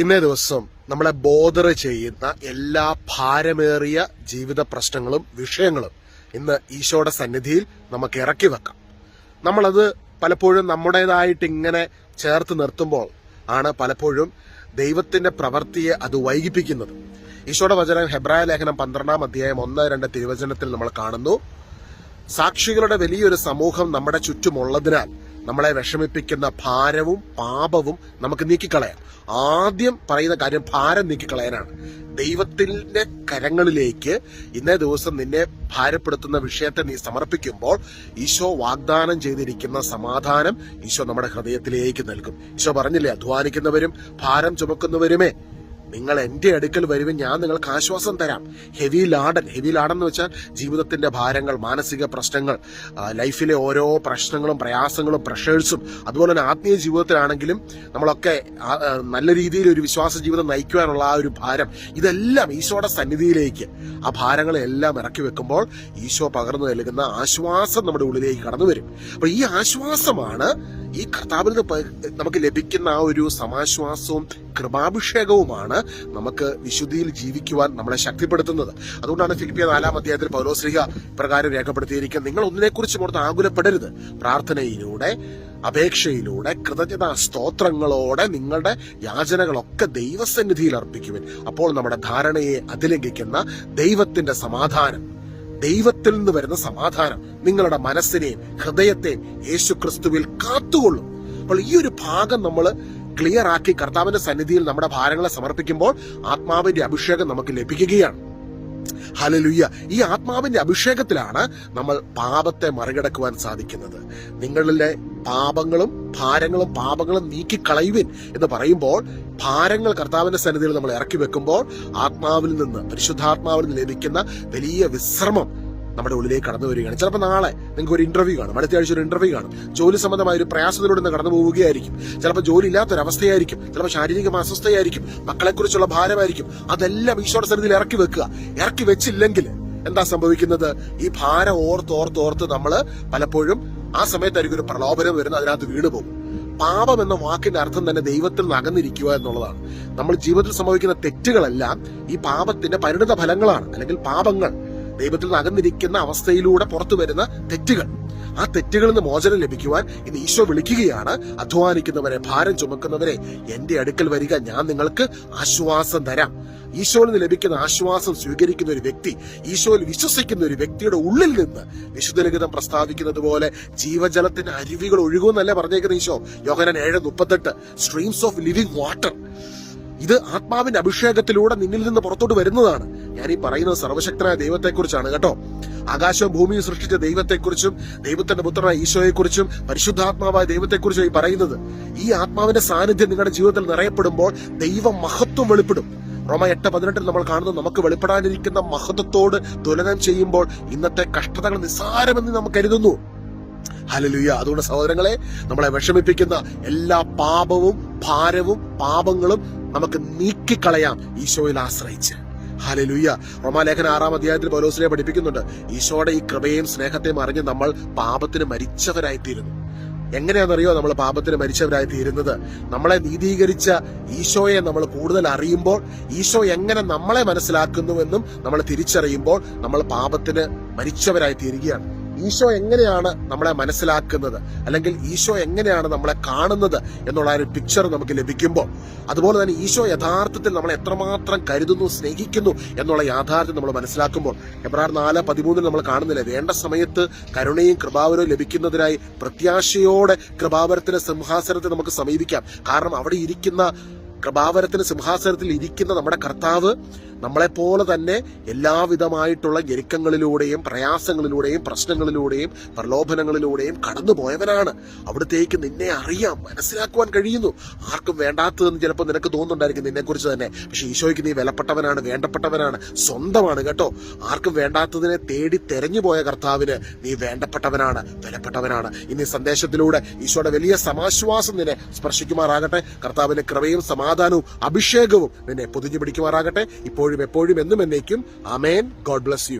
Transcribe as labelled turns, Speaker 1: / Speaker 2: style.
Speaker 1: ഇന്നേ ദിവസം നമ്മളെ ബോധർ ചെയ്യുന്ന എല്ലാ ഭാരമേറിയ ജീവിത പ്രശ്നങ്ങളും വിഷയങ്ങളും ഇന്ന് ഈശോയുടെ സന്നിധിയിൽ നമുക്ക് ഇറക്കി വെക്കാം. നമ്മളത് പലപ്പോഴും നമ്മുടേതായിട്ട് ഇങ്ങനെ ചേർത്ത് നിർത്തുമ്പോൾ ആണ് പലപ്പോഴും ദൈവത്തിന്റെ പ്രവൃത്തിയെ അത് വൈകിപ്പിക്കുന്നത്. ഈശോയുടെ വചനം ഹെബ്രായ ലേഖനം പന്ത്രണ്ടാം അധ്യായം ഒന്ന് രണ്ട് തിരുവചനത്തിൽ നമ്മൾ കാണുന്നു. സാക്ഷികളുടെ വലിയൊരു സമൂഹം നമ്മുടെ ചുറ്റുമുള്ളതിനാൽ നമ്മളെ വിഷമിപ്പിക്കുന്ന ഭാരവും പാപവും നമുക്ക് നീക്കിക്കളയാം. ആദ്യം പറയുന്ന കാര്യം ഭാരം നീക്കിക്കളയാനാണ്. ദൈവത്തിന്റെ കരങ്ങളിലേക്ക് ഇന്നേ ദിവസം നിന്നെ ഭാരപ്പെടുത്തുന്ന വിഷയത്തെ നീ സമർപ്പിക്കുമ്പോൾ ഈശോ വാഗ്ദാനം ചെയ്തിരിക്കുന്ന സമാധാനം ഈശോ നമ്മുടെ ഹൃദയത്തിലേക്ക് നൽകും. ഈശോ പറഞ്ഞില്ലേ അധ്വാനിക്കുന്നവരും ഭാരം ചുമക്കുന്നവരുമേ. നിങ്ങൾ എന്റെ അടുക്കൽ വരുമ്പോൾ ഞാൻ നിങ്ങൾക്ക് ആശ്വാസം തരാം. ഹെവി ലാഡൻ ഹെവി ലാഡൻ എന്ന് വെച്ചാൽ ജീവിതത്തിന്റെ ഭാരങ്ങൾ മാനസിക പ്രശ്നങ്ങൾ ലൈഫിലെ ഓരോ പ്രശ്നങ്ങളും പ്രയാസങ്ങളും പ്രഷേഴ്സും അതുപോലെ തന്നെ ആത്മീയ ജീവിതത്തിലാണെങ്കിലും നമ്മളൊക്കെ നല്ല രീതിയിൽ ഒരു വിശ്വാസ ജീവിതം നയിക്കുവാനുള്ള ആ ഒരു ഭാരം ഇതെല്ലാം ഈശോയുടെ സന്നിധിയിലേക്ക് ആ ഭാരങ്ങളെല്ലാം ഇറക്കി വെക്കുമ്പോൾ ഈശോ പകർന്നു നൽകുന്ന ആശ്വാസം നമ്മുടെ ഉള്ളിലേക്ക് കടന്നു വരും അപ്പൊ ഈ ആശ്വാസമാണ് ഈ കർത്താവിൽ നിന്ന് നമുക്ക് ലഭിക്കുന്ന ആ ഒരു സമാശ്വാസവും കൃപാഭിഷേകവുമാണ് നമുക്ക് വിശുദ്ധിയിൽ ജീവിക്കുവാൻ നമ്മളെ ശക്തിപ്പെടുത്തുന്നത്. അതുകൊണ്ടാണ് ഫിലിപ്പിയ നാലാം അധ്യായത്തിൽ പൗലോശ്രീഹ പ്രകാരം രേഖപ്പെടുത്തിയിരിക്കുന്നത്. നിങ്ങൾ ഒന്നിനെക്കുറിച്ച് ഓർത്ത് ആകുലപ്പെടരുത്. പ്രാർത്ഥനയിലൂടെ അപേക്ഷയിലൂടെ കൃതജ്ഞതാ സ്തോത്രങ്ങളോടെ നിങ്ങളുടെ യാചനകളൊക്കെ ദൈവസന്നിധിയിൽ അർപ്പിക്കുവിൻ. അപ്പോൾ നമ്മുടെ ധാരണയെ അതിലംഘിക്കുന്ന ദൈവത്തിന്റെ സമാധാനം ദൈവത്തിൽ നിന്ന് വരുന്ന സമാധാനം നിങ്ങളുടെ മനസ്സിനെയും ഹൃദയത്തെയും യേശു ക്രിസ്തുവിൽ കാത്തുകൊള്ളും. അപ്പോൾ ഈ ഒരു ഭാഗം നമ്മൾ ക്ലിയർ ആക്കി കർത്താവിന്റെ സന്നിധിയിൽ നമ്മുടെ ഭാരങ്ങളെ സമർപ്പിക്കുമ്പോൾ ആത്മാവിന്റെ അഭിഷേകം നമുക്ക് ലഭിക്കുകയാണ്. ഹലലുയ്യ ഈ ആത്മാവിന്റെ അഭിഷേകത്തിലാണ് നമ്മൾ പാപത്തെ മറികടക്കുവാൻ സാധിക്കുന്നത്. നിങ്ങളിലെ പാപങ്ങളും ഭാരങ്ങളും പാപങ്ങളും നീക്കിക്കളയുവിൻ എന്ന് പറയുമ്പോൾ ഭാരങ്ങൾ കർത്താവിന്റെ സന്നിധിയിൽ നമ്മൾ ഇറക്കി വെക്കുമ്പോൾ ആത്മാവിൽ നിന്ന് പരിശുദ്ധാത്മാവിൽ നിന്ന് ലഭിക്കുന്ന വലിയ വിശ്രമം നമ്മുടെ ഉള്ളിലേക്ക് കടന്നു വരികയാണ്. ചിലപ്പോൾ നാളെ നിങ്ങൾക്ക് ഒരു ഇന്റർവ്യൂ കാണും. അടുത്ത ആഴ്ച ഒരു ഇന്റർവ്യൂ കാണും. ജോലി സംബന്ധമായ ഒരു പ്രയാസത്തിലൂടെ നിന്ന് കടന്നു പോവുകയായിരിക്കും. ചിലപ്പോൾ ജോലി ഇല്ലാത്തൊരവസ്ഥയായിരിക്കും ചിലപ്പോൾ ശാരീരിക അസ്വസ്ഥയായിരിക്കും. മക്കളെക്കുറിച്ചുള്ള ഭാരമായിരിക്കും. അതെല്ലാം ഈശോയുടെ സന്നിധിയിൽ ഇറക്കി വെക്കുക. ഇറക്കി വെച്ചില്ലെങ്കിൽ എന്താ സംഭവിക്കുന്നത്? ഈ ഭാരം ഓർത്ത് ഓർത്ത് ഓർത്ത് നമ്മൾ പലപ്പോഴും ആ സമയത്തായിരിക്കും ഒരു പ്രലോഭനം വരുന്നത്. അതിനകത്ത് വീണ് പോകും. പാപം എന്ന വാക്കിന്റെ അർത്ഥം തന്നെ ദൈവത്തിൽ നിന്ന് അകന്നിരിക്കുക എന്നുള്ളതാണ്. നമ്മൾ ജീവിതത്തിൽ സംഭവിക്കുന്ന തെറ്റുകളെല്ലാം ഈ പാപത്തിന്റെ പരിണിത ഫലങ്ങളാണ്. അല്ലെങ്കിൽ പാപങ്ങൾ. ദൈവത്തിൽ നിന്ന് അകന്നിരിക്കുന്ന അവസ്ഥയിലൂടെ പുറത്തു വരുന്ന തെറ്റുകൾ. ആ തെറ്റുകളിൽ നിന്ന് മോചനം ലഭിക്കുവാൻ ഇന്ന് ഈശോ വിളിക്കുകയാണ്. അധ്വാനിക്കുന്നവരെ ഭാരം ചുമക്കുന്നവരെ എന്റെ അടുക്കൽ വരിക. ഞാൻ നിങ്ങൾക്ക് ആശ്വാസം തരാം. ഈശോയിൽ നിന്ന് ലഭിക്കുന്ന ആശ്വാസം സ്വീകരിക്കുന്ന ഒരു വ്യക്തി ഈശോയിൽ വിശ്വസിക്കുന്ന ഒരു വ്യക്തിയുടെ ഉള്ളിൽ നിന്ന് വിശുദ്ധലിഖിതം പ്രസ്താവിക്കുന്നത് പോലെ ജീവജലത്തിന്റെ അരുവികൾ ഒഴുകുമെന്നല്ലേ പറഞ്ഞേക്കുന്ന ഈശോ? യോഹനൻ ഏഴ് മുപ്പത്തെട്ട് സ്ട്രീംസ് ഓഫ് ലിവിംഗ് വാട്ടർ ഇത് ആത്മാവിന്റെ അഭിഷേകത്തിലൂടെ നിന്നിൽ നിന്ന് പുറത്തോട്ട് വരുന്നതാണ്. ഞാൻ ഈ പറയുന്നത് സർവശക്തനായ ദൈവത്തെക്കുറിച്ചാണ് കേട്ടോ. ആകാശവും ഭൂമിയും സൃഷ്ടിച്ച ദൈവത്തെക്കുറിച്ചും ദൈവത്തിന്റെ പുത്രനായ ഈശോയെക്കുറിച്ചും പരിശുദ്ധാത്മാവായ ദൈവത്തെക്കുറിച്ചും ഈ പറയുന്നത്. ഈ ആത്മാവിന്റെ സാന്നിധ്യം നിങ്ങളുടെ ജീവിതത്തിൽ നിറയപ്പെടുമ്പോൾ ദൈവ മഹത്വം വെളിപ്പെടും. റോമ എട്ട് പതിനെട്ടിൽ നമ്മൾ കാണുന്നത് നമുക്ക് വെളിപ്പെടാനിരിക്കുന്ന മഹത്വത്തോട് തുലനം ചെയ്യുമ്പോൾ ഇന്നത്തെ കഷ്ടതകൾ നിസ്സാരമെന്ന് നാം കരുതുന്നു. ഹലലുയ അതുകൊണ്ട് സഹോദരങ്ങളെ നമ്മളെ വിഷമിപ്പിക്കുന്ന എല്ലാ പാപവും ഭാരവും പാപങ്ങളും നമുക്ക് നീക്കിക്കളയാം. ഈശോയിൽ ആശ്രയിച്ച്. ഹലലുയ്യ റോമാലേഖന ആറാം അധ്യായത്തിൽ പൗലോസിനെ പഠിപ്പിക്കുന്നുണ്ട്. ഈശോയുടെ ഈ കൃപയും സ്നേഹത്തെയും അറിഞ്ഞ് നമ്മൾ പാപത്തിന് മരിച്ചവരായിത്തീരുന്നു. എങ്ങനെയാണെന്നറിയോ? നമ്മൾ പാപത്തിന് മരിച്ചവരായി തീരുന്നത് നമ്മളെ നീതീകരിച്ച ഈശോയെ നമ്മൾ കൂടുതൽ അറിയുമ്പോൾ ഈശോ എങ്ങനെ നമ്മളെ മനസ്സിലാക്കുന്നുവെന്നും നമ്മൾ തിരിച്ചറിയുമ്പോൾ നമ്മൾ പാപത്തിന് മരിച്ചവരായി തീരുകയാണ് ഈശോ എങ്ങനെയാണ് നമ്മളെ മനസ്സിലാക്കുന്നത്? അല്ലെങ്കിൽ ഈശോ എങ്ങനെയാണ് നമ്മളെ കാണുന്നത് എന്നുള്ള ഒരു പിക്ചർ നമുക്ക് ലഭിക്കുമ്പോൾ അതുപോലെ തന്നെ ഈശോ യഥാർത്ഥത്തിൽ നമ്മളെ എത്രമാത്രം കരുതുന്നു സ്നേഹിക്കുന്നു എന്നുള്ള യാഥാർത്ഥ്യം നമ്മൾ മനസ്സിലാക്കുമ്പോൾ എബ്രാർ നാല് പതിമൂന്നിൽ നമ്മൾ കാണുന്നില്ല? വേണ്ട സമയത്ത് കരുണയും കൃപാവരവും ലഭിക്കുന്നതിനായി പ്രത്യാശയോടെ കൃപാവരത്തിന്റെ സിംഹാസനത്തെ നമുക്ക് സമീപിക്കാം. കാരണം അവിടെ ഇരിക്കുന്ന കൃപാവരത്തിന്റെ സിംഹാസനത്തിൽ ഇരിക്കുന്ന നമ്മുടെ കർത്താവ് നമ്മളെപ്പോലെ തന്നെ എല്ലാവിധമായിട്ടുള്ള ഞെരുക്കങ്ങളിലൂടെയും പ്രയാസങ്ങളിലൂടെയും പ്രശ്നങ്ങളിലൂടെയും പ്രലോഭനങ്ങളിലൂടെയും കടന്നുപോയവനാണ്. അവിടത്തേക്ക് നിന്നെ അറിയാം മനസ്സിലാക്കുവാൻ കഴിയുന്നു. ആർക്കും വേണ്ടാത്തതെന്ന് ചിലപ്പോൾ നിനക്ക് തോന്നുന്നുണ്ടായിരിക്കും നിന്നെക്കുറിച്ച് തന്നെ. പക്ഷെ ഈശോയ്ക്ക് നീ വിലപ്പെട്ടവനാണ് വേണ്ടപ്പെട്ടവനാണ് സ്വന്തമാണ് കേട്ടോ. ആർക്കും വേണ്ടാത്തതിനെ തേടി തെരഞ്ഞു പോയ കർത്താവിന് നീ വേണ്ടപ്പെട്ടവനാണ് വിലപ്പെട്ടവനാണ്. ഇനി സന്ദേശത്തിലൂടെ ഈശോയുടെ വലിയ സമാശ്വാസം നിന്നെ സ്പർശിക്കുമാറാകട്ടെ. കർത്താവിന്റെ കൃപയും സമാധാനവും അഭിഷേകവും നിന്നെ പൊതിഞ്ഞു പിടിക്കുമാറാകട്ടെ. ഇപ്പോഴും എപ്പോഴും എന്നും എന്നേക്കും. അമേൻ ഗോഡ് ബ്ലസ് യു